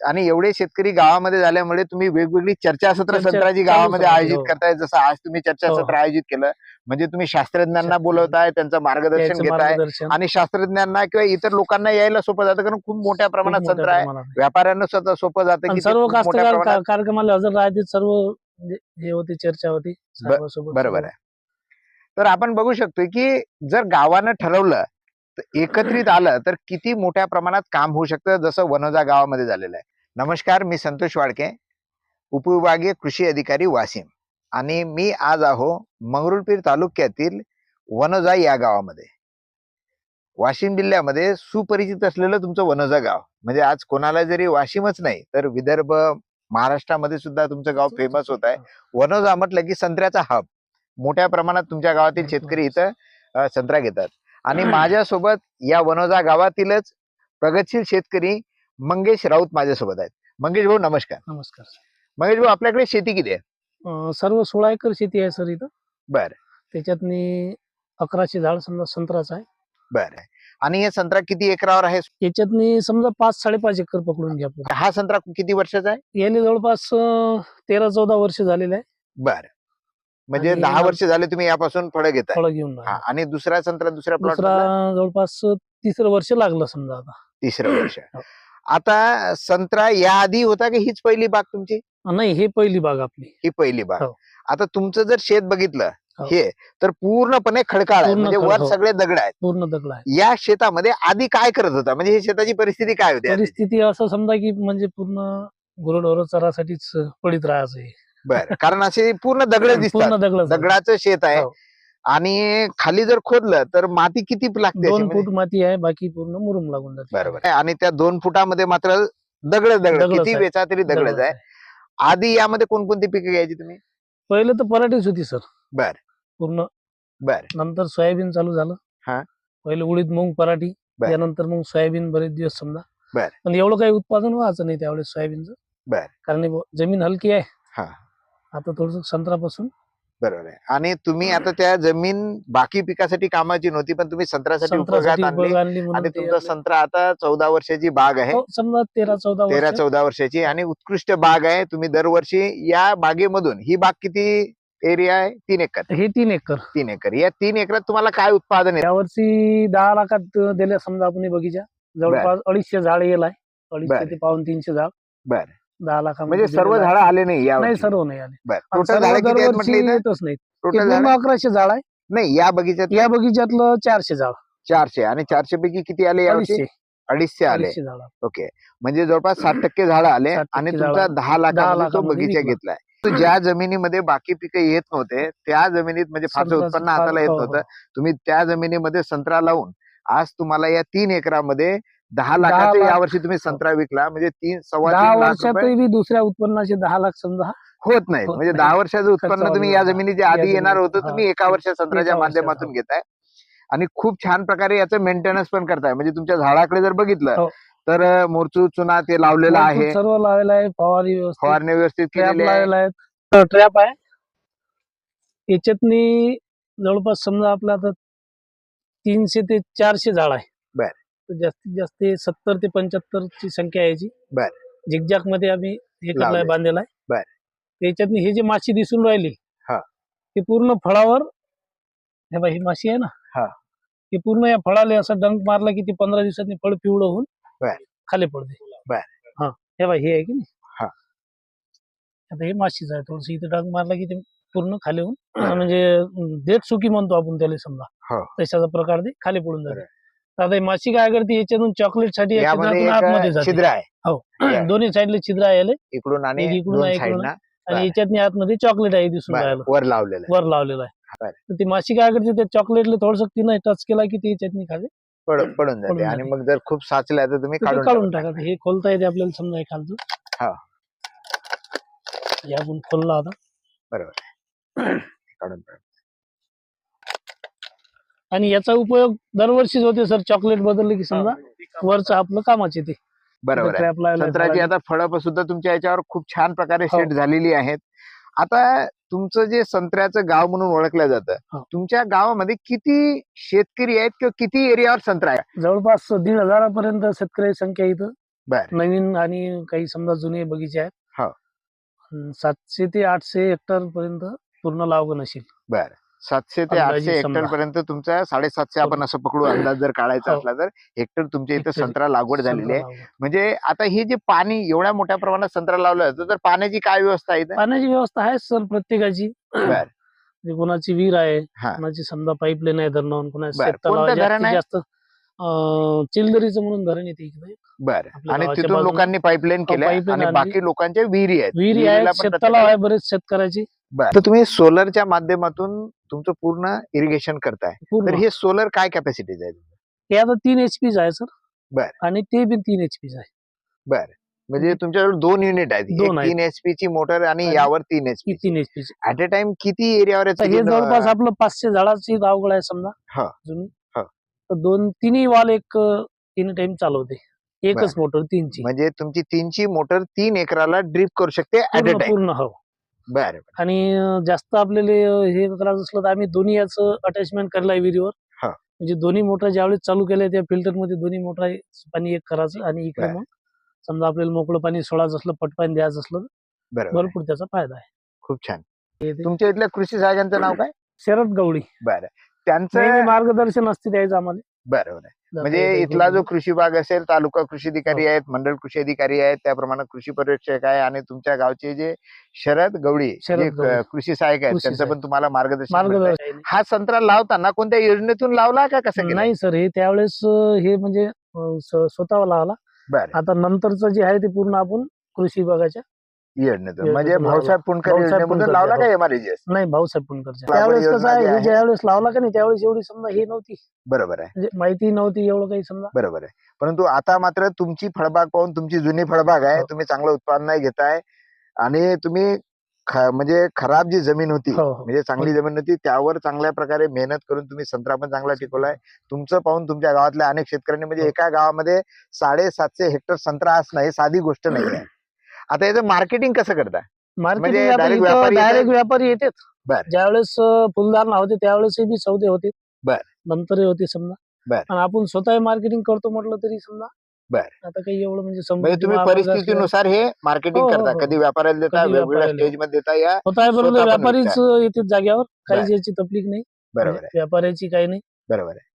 आणि एवढे शेतकरी गावामध्ये झाल्यामुळे तुम्ही वेगवेगळी चर्चासत्र चर्चा संत्राची गावामध्ये आयोजित हो. करताय जसं आज तुम्ही चर्चासत्र हो. आयोजित केलं म्हणजे तुम्ही शास्त्रज्ञांना शास्त्रज्ञ. बोलवताय त्यांचं मार्गदर्शन घेताय आणि शास्त्रज्ञांना किंवा इतर लोकांना यायला सोपं जातं कारण खूप मोठ्या प्रमाणात संत्र आहे. व्यापाऱ्यांना स्वतः सोपं जातं की सर्व कार्यक्रमाला हजर राहते सर्व म्हणजे हे होती चर्चा होती बरोबर. आहे तर आपण बघू शकतो की जर गावानं ठरवलं एकत्रित आलं तर किती मोठ्या प्रमाणात काम होऊ शकतं जसं वनोजा गावामध्ये झालेलं आहे. नमस्कार मी संतोष वाडके उपविभागीय कृषी अधिकारी वाशिम. आणि मी आज आहो मंगरुळपीर तालुक्यातील वनोजा या गावामध्ये. वाशिम जिल्ह्यामध्ये सुपरिचित असलेलं तुमचं वनोजा गाव. म्हणजे आज कोणाला जरी वाशिमच नाही तर विदर्भ महाराष्ट्रामध्ये सुद्धा तुमचं गाव फेमस होत आहे. वनोजा म्हटलं की संत्र्याचा हब. मोठ्या प्रमाणात तुमच्या गावातील शेतकरी इथं संत्रा घेतात. आणि माझ्यासोबत या वनोजा गावातीलच प्रगतशील शेतकरी मंगेश राऊत माझ्यासोबत आहेत. मंगेश भाऊ नमस्कार. नमस्कार मंगेश भाऊ आपल्याकडे शेती किती आहे? सर्व सोळा एकर शेती आहे सर इथं. बर. त्याच्यातनी अकराशे झाड समजा संत्राचं आहे. बर. आणि हे संत्रा किती एकरावर आहे? याच्यातनी समजा पाच साडेपाच एकर पकडून घ्या. हा संत्रा किती वर्षाचा आहे? याने जवळपास तेरा चौदा वर्ष झालेले आहे. बर. म्हणजे दहा वर्ष झाले तुम्ही यापासून फळं घेताय फळं घेऊन हा. आणि दुसरा संत्रा दुसऱ्या प्लॉट दुसरा जवळपास तिसरं वर्ष लागलं समजा आता तिसरं वर्ष हो. आता संत्रा याआधी होता की हीच पहिली बाग तुमची नाही हे पहिली बाग आपली ही पहिली बाग हो. आता तुमचं जर शेत बघितलं हो. हे तर पूर्णपणे खडकाळ आहे पूर्ण म्हणजे खड- वर हो. सगळे दगड आहेत पूर्ण दगड आहे या शेतामध्ये आधी काय करत होता म्हणजे हे शेताची परिस्थिती काय होती आधी? परिस्थिती असं समजा की म्हणजे पूर्ण गुरढोर चरासाठीच पडित राहायचं आहे. बरं कारण असे पूर्ण दगड पूर्ण दिसतात दगड दगडाचं शेत आहे हो. आणि खाली जर खोदलं तर माती किती लागते दोन म्हणजे? फूट माती आहे बाकी पूर्ण मुरुम लागून जाते बरोबर. आणि त्या दोन फुटामध्ये मात्र दगड दगड दगडच किती आहे. वेचा तरी दगडच आहे. आधी यामध्ये कोणकोणती पिकं घ्यायची तुम्ही पहिले तर पराठीच होती सर बर. पूर्ण बर नंतर सोयाबीन चालू झालं हा. पहिले उडीद मूग पराठी बर. त्यानंतर मग सोयाबीन बरेच दिवस समजा बर. पण एवढं काही उत्पादन व्हायचं नाही त्यावेळेस सोयाबीनचं बर. कारण हे ब- जमीन हलकी आहे हा. आता थोडस संत्रापासून बरोबर आहे. आणि तुम्ही आता त्या जमीन बाकी पिकासाठी कामाची नव्हती पण तुम्ही उपयोगात संत्रासाठी आणली. आणि तुमचा संत्रा आता चौदा वर्षाची बाग आहे. हो, समजा तेरा चौदा तेरा चौदा वर्षाची आणि उत्कृष्ट बाग आहे. तुम्ही दरवर्षी या बागेमधून ही बाग किती एरिया आहे? तीन एकर. हे तीन एकर. तीन एकर. या तीन एकरात तुम्हाला काय उत्पादन आहे? यावर्षी दहा लाखात दिल्या समजा आपण बगीचा. जवळपास अडीचशे झाड येईल आहे. अडीचशे. ते पाऊन तीनशे झाड. बर. दहा लाखा म्हणजे सर्व झाडं आले नाही या नाही सर्व नाही आले. आणि टोटल सर्व झाडं किती आहेत दरवर्षी म्हटलं इथं? येतच नाही पूर्ण अकराशे झाड आहे. नाही या बगीच्यात या बगीच्यातलं चारशे झाड. चारशे. आणि चारशे पैकी किती आले यावर्षी? अडीचशे. अडीचशे आले. अडीचशे झाड. ओके. म्हणजे जवळपास साठ टक्के झाडं आले 60% आणि तुमचा. दहा लाखाचा तो लाखामध्ये बगीचा विकला. घेतलाय तो ज्या जमिनीमध्ये बाकी पिकं येत नव्हते त्या जमिनीत म्हणजे फारसं उत्पन्न हाताला येत हो, हो. नव्हतं. तुम्ही त्या जमिनीमध्ये संत्रा लावून आज तुम्हाला या तीन एकरामध्ये दहा लाखाचे लाख. यावर्षी तुम्ही संत्रा विकला म्हणजे तीन सव्वा दहा तीन लाख रुपये वर्षातही दुसऱ्या उत्पन्नाचे दहा लाख समजा होत नाही होत म्हणजे नाही. दहा वर्षाचं उत्पन्न तुम्ही या वाढला. जमिनीच्या या आधी येणार जमिनीत, होतं. तुम्ही एका वर्षा संत्र्याच्या एका वर्षात, माध्यमातून. घेताय आणि खूप छान प्रकारे याचं मेंटेनन्स पण करताय म्हणजे तुमच्या झाडाकडे जर बघितलं हो. तर अं, मोरचू चुना ते लावलेलं आहे सर्व लावलेलं आहे फवारी व्यवस्थित फवारणी व्यवस्थित ट्रॅप केलेली आहे लावलेला आहे ट्रॅप आहे याच्यातनी जवळपास समजा आपलं आता तीनशे ते चारशे झाड आहे बर. तर जास्तीत जास्त सत्तर ते पंच्याहत्तर ची संख्या आहे याची बर. झिकझॅकमध्ये आम्ही हे लावलंय. करलाय बांधलेला आहे बर. त्याच्यातनी हे जे माशी दिसून राहिली हा. ते पूर्ण फळावर हे बघ ही माशी आहे ना हा. ते पूर्ण या फळाला असं डंक मारला की ते पंधरा दिवसांनी फळ पिवळं होऊन बर. खाली पडते बर. हा हे बघ हे आहे की नाही हा. आता हे माशीच आहे थोडस इथे डंक मारला की ते पूर्ण खाली होऊन म्हणजे देठ सुकी म्हणतो आपण त्याला समजा हो. तशाचा प्रकार ते खाली पडून जाते आता ही माशी काय करते याच्यातून चॉकलेटसाठी आतमध्ये जाते छिद्र आहे हो. दोन्ही साईडला छिद्र आहे याले. इकडून आणि एक इकडून दोन आहे, इकडून साईडना आणि याच्यातनी आतमध्ये चॉकलेट आहे दिसून राहिलं वर लावलेलं आहे. वर लावलेलं आहे बरं. तर ती माशी काय करते त्या चॉकलेटला थोडस तिनं टच केला की ती चटणी खाते पड- पडून जाते पडून आणि. मग जर खूप साचल्या तर तुम्ही तर ते काढून काढून टाका. टाका हे खोलता येते आपल्याला समजा हे खालचं हा. हे आपण खोलला आता काढून टाका. आणि याचा उपयोग दरवर्षीच होते सर. चॉकलेट बदलले की समजा वरचं आपलं कामाचे ते. बरोबर आहे. फळाची. आता फळं सुद्धा तुमच्या याच्यावर खूप छान प्रकारे हो. सेट झालेली आहेत. आता तुमचं जे संत्र्याचं गाव म्हणून ओळखलं जातं हो. तुमच्या गावामध्ये किती शेतकरी आहेत किंवा किती एरियावर संत्रा आहे जवळपास दीड हजारापर्यंत शेतकरी संख्या इथं. नवीन आणि काही समजा जुने बगीचे आहेत. हो. सातशे ते आठशे हेक्टर पर्यंत पूर्ण लावगण असेल. बर. सातशे ते आठशे हेक्टर. पर्यंत तुमचा साडेसातशे आपण असं पकडू अंदाज जर काढायचा हो. असला तर हेक्टर तुमच्या इथं. संत्रा लागवड झालेली आहे. म्हणजे आता हे जे पाणी एवढ्या मोठ्या प्रमाणात संत्रा लावलं तर तर पाण्याची काय व्यवस्था आहे पाण्याची व्यवस्था आहे सर प्रत्येकाची म्हणजे कोणाची विहीर आहे हा कोणाची समजा पाईपलाईन आहे धरण कोणाची आहे. धरण आहे? जास्त चिलदरीचं म्हणून धरण येते इकडे बर आणि तिथून लोकांनी पाईपलाईन केल्या pipeline आणि आणली. बाकी लोकांच्या विहिरी आहेत विहिरी आहे शेततलाव आहे बरेच शेतकऱ्याची बर. तर तुम्ही सोलरच्या माध्यमातून तुमचं पूर्ण इरिगेशन करताय. तर पूर्ण हे सोलर काय कॅपॅसिटीज आहे हे आता तीन एचपीच आहे सर बर. आणि ते बी तीन एचपीच आहे. बर. म्हणजे तुमच्याकडे दोन युनिट आहेत. दोन एक आहेत. तीन एचपी ची मोटर आणि आणि यावर तीन ही एचपी तीन एचपीची ऍट अ टाइम किती एरियावर हे जवळपास आपलं पाचशे झाडाची लावगड आहे समजा. हा. जुनी. हा. तर दोन तिन्ही वाल एक तीन टाइम चालवते. एकच मोटर तीनची. म्हणजे तुमची तीनची मोटर तीन एकराला ड्रिप करू शकते ऍट अ पूर्ण टाइम पूर्ण हो. बर आणि जास्त आपल्याला हे करायचं असलं तर आम्ही दोन्ही याचं अटॅचमेंट आहे विहिरीवर. हा. म्हणजे दोन्ही मोटर ज्यावेळेस चालू केल्या त्या फिल्टरमध्ये दोन्ही मोटर पाणी एक करायचं आणि इकडे बर. मग समजा आपल्याला मोकळं पाणी सोडायचं असलं पटपाणी द्यायचं असलं तर बरोबर. भरपूर त्याचा फायदा आहे. खूप छान. हे ते. तुमच्या इथल्या कृषी सहाय्यांचं नाव काय? शरद गवळी. बरं. त्यांचं मार्गदर्शन असते द्यायचं आम्हाला. बरोबर आहे. म्हणजे इथला जो. कृषी विभाग असेल तालुका कृषी अधिकारी हो. आहेत मंडळ कृषी अधिकारी आहेत त्याप्रमाणे कृषी पर्यवेक्षक आहे आणि तुमच्या गावचे जे शरद गवळी कृषी सहाय्यक आहेत त्यांचं पण. तुम्हाला मार्गदर्शन हा संत्रा लावताना कोणत्या योजनेतून लावला का कसं नाही सर हे त्यावेळेस हे म्हणजे स्वतः लावला. बरं. आता नंतरचं जे आहे ते पूर्ण आपण कृषी विभागाच्या म्हणजे. भाऊसाहेब पुणकर लावला का हो. नाही भाऊसाहेब पुणकरच्या त्यावेळेस कसं योजना आहे. हे आहे. ज्यावेळेस लावला का नाही त्यावेळेस एवढी समजा हे नव्हती. बरोबर आहे. म्हणजे माहिती नव्हती एवढं काही समजा. बरोबर आहे. परंतु आता मात्र तुमची फळबाग पाहून तुमची जुनी फळबाग आहे हो. तुम्ही चांगलं उत्पादन घेताय आणि तुम्ही ख- म्हणजे खराब जी जमीन होती हो हो. म्हणजे चांगली जमीन होती त्यावर चांगल्या प्रकारे मेहनत करून तुम्ही संत्रा पण चांगला टिकवलाय तुमचं पाहून तुमच्या गावातल्या अनेक शेतकऱ्यांनी म्हणजे. एका गावामध्ये साडेसातशे हेक्टर संत्रा असणं हे साधी गोष्ट नाही आहे आता याचं मार्केटिंग कसं करता मार्केटिंग म्हणजे direct व्यापारी डायरेक्ट येतात? व्यापारी येतात बर. ज्यावेळेस अं, फुलधारणा होते त्यावेळेस बी सौदे होते बर. नंतर होते समजा बर. आणि आपण स्वतः मार्केटिंग करतो म्हटलं तरी समजा बर. आता काही एवढं म्हणजे म्हणजे तुम्ही परिस्थितीनुसार हे मार्केटिंग हो, हो, करता हो. कधी व्यापाऱ्याला देता कधी वेगवेगळ्या व्यापाऱ्याला. स्टेजमध्ये देता या स्वतः बरोबर स्वतः पण व्यापारीच. येतात जागेवर बर. काही याची तकलीफ नाही बरोबर आहे व्यापाऱ्याची काही नाही बरोबर आहे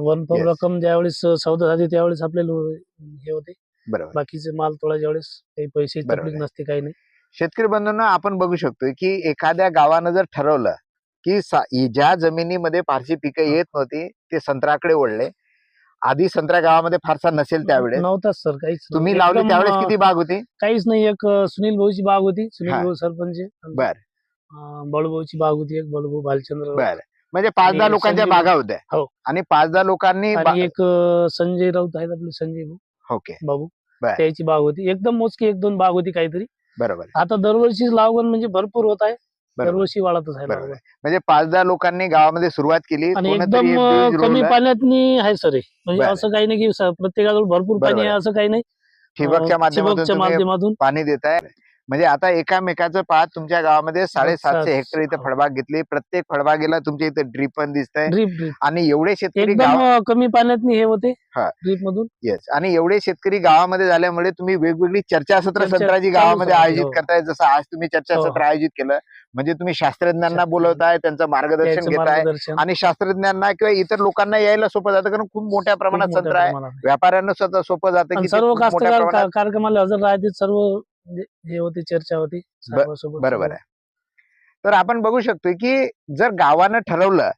वन फॉर Yes. रक्कम ज्यावेळेस सौदा झाली त्यावेळेस आपल्याला हे होते बरोबर. बाकीचे माल तोडाच्या वेळेस काही पैसे बरोबर तकलीफ आहे. नसते काही नाही. शेतकरी बंधूंना आपण बघू शकतो की एखाद्या गावानं जर ठरवलं की सा- इ- ज्या जमिनीमध्ये फारशी पिकं येत नव्हती ते संत्र्याकडे वळले आधी संत्रा गावामध्ये फारसा नसेल त्यावेळेस. नव्हताच सर काहीच तुम्ही नव्हतं. लावली एकदम, त्यावेळेस अं, किती बाग होती? काहीच नाही एक अं, सुनील भाऊची बाग होती सुनील हा. भाऊ सरपंच. बर. बळूभाऊची बाग होती एक बळूभाऊ भालचंद्र बर. म्हणजे पाच दहा आणि लोकांच्या संजय- बागा होत्या. हो. आणि पाच दहा लोकांनी आणि एक अं, संजय राऊत आहेत आपले संजय भाऊ. ओके. बाबू. बर. त्याची बाग होती एकदम मोजकी एक दोन बाग होती काहीतरी बरोबर आहे, आता दरवर्षी लावगण म्हणजे भरपूर होत आहे बरोबर दरवर्षी वाढतच आहे बरोबर. आहे. म्हणजे पाच दहा लोकांनी गावामध्ये सुरुवात केली आणि कोणतरी एकदम एक अं, बीज कमी रोवलं. पाण्यात आहे सर हे. म्हणजे बरं. असं काही नाही की स- प्रत्येकाजवळ भरपूर बरोबर पाणी आहे आहे. असं काही नाही ठिबकच्या अं, माध्यमातून ठिबकच्या तुम्ही माध्यमातून पाणी देताय म्हणजे आता एकामेकाचं पाहत तुमच्या गावामध्ये साडेसातशे सात- हेक्टर इथं हो. फळबाग घेतली प्रत्येक फळबागेला तुमच्या इथं ड्रीप पण दिसतंय आणि एवढे शेतकरी गाव कमी पाण्यात हे होते हा. ड्रीप मधून येस आणि एवढे शेतकरी गावामध्ये झाल्यामुळे तुम्ही वेगवेगळी चर्चासत्र चर्चा संत्राची गावामध्ये आयोजित हो. करताय जसं आज तुम्ही हो, चर्चासत्र हो. आयोजित केलं म्हणजे तुम्ही शास्त्रज्ञांना शास्त्रज्ञ. बोलवताय त्यांचं मार्गदर्शन घेताय आणि शास्त्रज्ञांना किंवा इतर लोकांना यायला सोपं जातं कारण खूप मोठ्या प्रमाणात संत्र आहे. व्यापाऱ्यांना स्वतः सोपं जातं की सर्व कार्यक्रमाला हजर राहते सर्व म्हणजे हे होती चर्चा होती बरोबर. आहे. तर आपण बघू शकतो की जर गावानं ठरवलं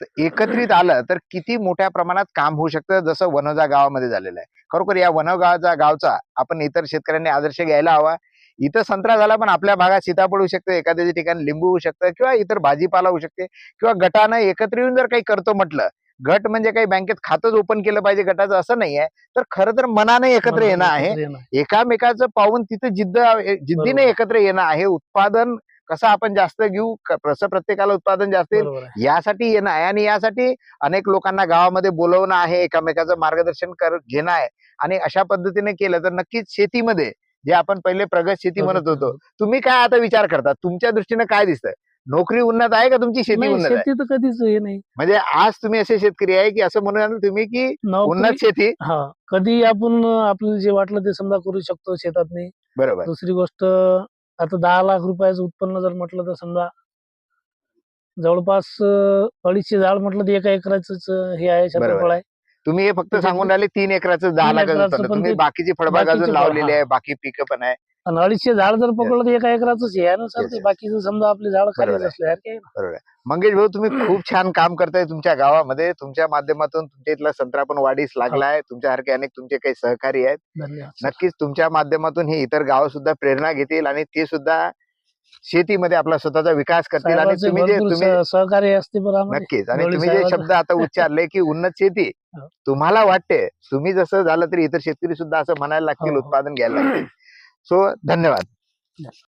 तर एकत्रित आलं तर किती मोठ्या प्रमाणात काम होऊ शकतं? जसं वनोजा गावामध्ये झालेलं आहे. खरोखर या वनगावाचा गावचा आपण इतर शेतकऱ्यांनी आदर्श घ्यायला हवा. इथं संत्रा झाला पण आपल्या भागात सीताफळ होऊ शकतं एखाद्या ठिकाणी लिंबू होऊ शकतं किंवा इतर भाजीपाला होऊ शकते किंवा गटानं एकत्र येऊन जर काही करतो म्हटलं गट म्हणजे काही बँकेत खातंच ओपन केलं पाहिजे गटाचं असं नाही आहे तर खरं तर मनाने एकत्र येणं आहे. एकामेकाचं पाहून तिथं जिद्द जिद्दीने. एकत्र येणं आहे. उत्पादन कसं आपण जास्त घेऊ कसं प्रत्येकाला उत्पादन जास्त येईल. यासाठी येणं आहे. आणि यासाठी अनेक लोकांना गावामध्ये बोलवणं आहे एकामेकाचं मार्गदर्शन कर घेणं आहे. आणि अशा पद्धतीने केलं तर नक्कीच शेतीमध्ये जे आपण पहिले प्रगत शेती म्हणत होतो. तुम्ही काय आता विचार करता? तुमच्या दृष्टीने काय दिसतंय? नोकरी उन्नत आहे का तुमची? शेती नाही उन्नत आहे. शेती तर कधीच हे नाही. म्हणजे आज तुम्ही असे शेतकरी आहे की असं म्हणून तुम्ही की नोकरी उन्नत शेती? हा कधी आपण आपल्याला जे वाटलं ते समजा करू शकतो शेतात नाही बरोबर. दुसरी गोष्ट आता दहा लाख रुपयाचं उत्पन्न जर म्हटलं तर समजा जवळपास अं, अडीचशे झाड म्हटलं तर एका एकराच हे आहे क्षेत्रफळ आहे. तुम्ही हे फक्त सांगून राहिले तीन एकराचं दहा तीन लाखाचं एकराचं उत्पन्न. पण तुम्ही ते बाकीची फळबाग बाकीचे अजून फळ, लावलेली हा. आहे बाकी पिकं पण आहे. आणि अडीचशे झाड जर पकडलं तर एका एकराच आहे ना सर? ते. बाकीचं समजा आपले झाड खाली आहे. असले मंगेश भाऊ तुम्ही खूप छान काम करताय तुमच्या गावामध्ये. तुमच्या माध्यमातून तुमच्या इथला संत्रा पण वाढीस लागलाय तुमच्यासारखे अनेक तुमचे काही सहकारी आहेत. नक्कीच तुमच्या माध्यमातून ही इतर गाव सुद्धा प्रेरणा घेतील आणि ते सुद्धा शेतीमध्ये आपला स्वतःचा विकास करतील आणि तुम्ही जे तुम्ही सह- सहकार्य असते नक्कीच. आणि तुम्ही जे शब्द आता उच्चारले की उन्नत शेती हो. तुम्हाला वाटते तुम्ही जसं झालं तरी इतर शेतकरी सुद्धा असं म्हणायला लागतील हो, हो. उत्पादन घ्यायला लागतील. सो धन्यवाद.